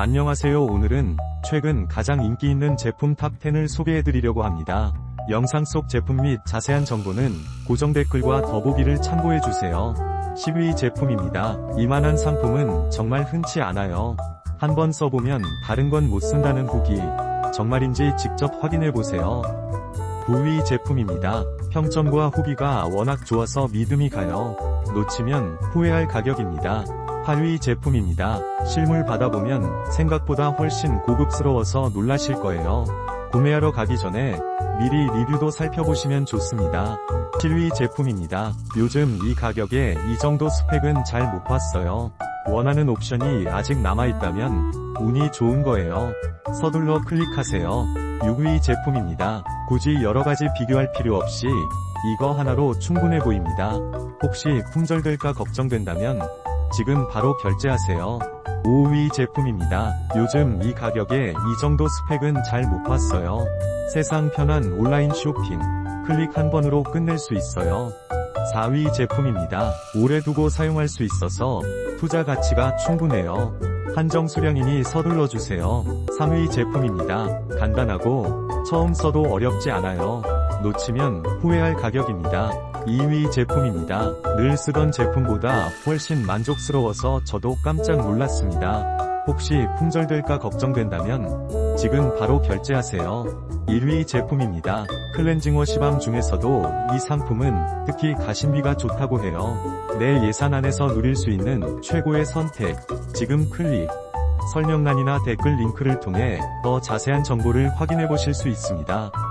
안녕하세요 오늘은 최근 가장 인기 있는 제품 탑10을 소개해드리려고 합니다. 영상 속 제품 및 자세한 정보는 고정 댓글과 더보기를 참고해주세요. 10위 제품입니다. 이만한 상품은 정말 흔치 않아요. 한번 써보면 다른 건 못 쓴다는 후기 정말인지 직접 확인해보세요. 9위 제품입니다. 평점과 후기가 워낙 좋아서 믿음이 가요. 놓치면 후회할 가격입니다. 8위 제품입니다. 실물 받아보면 생각보다 훨씬 고급스러워서 놀라실 거예요. 구매하러 가기 전에 미리 리뷰도 살펴보시면 좋습니다. 7위 제품입니다. 요즘 이 가격에 이 정도 스펙은 잘 못 봤어요. 원하는 옵션이 아직 남아있다면 운이 좋은 거예요. 서둘러 클릭하세요. 6위 제품입니다. 굳이 여러가지 비교할 필요 없이 이거 하나로 충분해 보입니다. 혹시 품절될까 걱정된다면 지금 바로 결제하세요. 5위 제품입니다. 요즘 이 가격에 이 정도 스펙은 잘 못 봤어요. 세상 편한 온라인 쇼핑. 클릭 한 번으로 끝낼 수 있어요. 4위 제품입니다. 오래 두고 사용할 수 있어서 투자 가치가 충분해요. 한정 수량이니 서둘러 주세요. 3위 제품입니다. 간단하고 처음 써도 어렵지 않아요. 놓치면 후회할 가격입니다. 2위 제품입니다. 늘 쓰던 제품보다 훨씬 만족스러워서 저도 깜짝 놀랐습니다. 혹시 품절될까 걱정된다면 지금 바로 결제하세요. 1위 제품입니다. 클렌징 워 시밤 중에서도 이 상품은 특히 가심비가 좋다고 해요. 내 예산 안에서 누릴 수 있는 최고의 선택. 지금 클릭. 설명란이나 댓글 링크를 통해 더 자세한 정보를 확인해 보실 수 있습니다.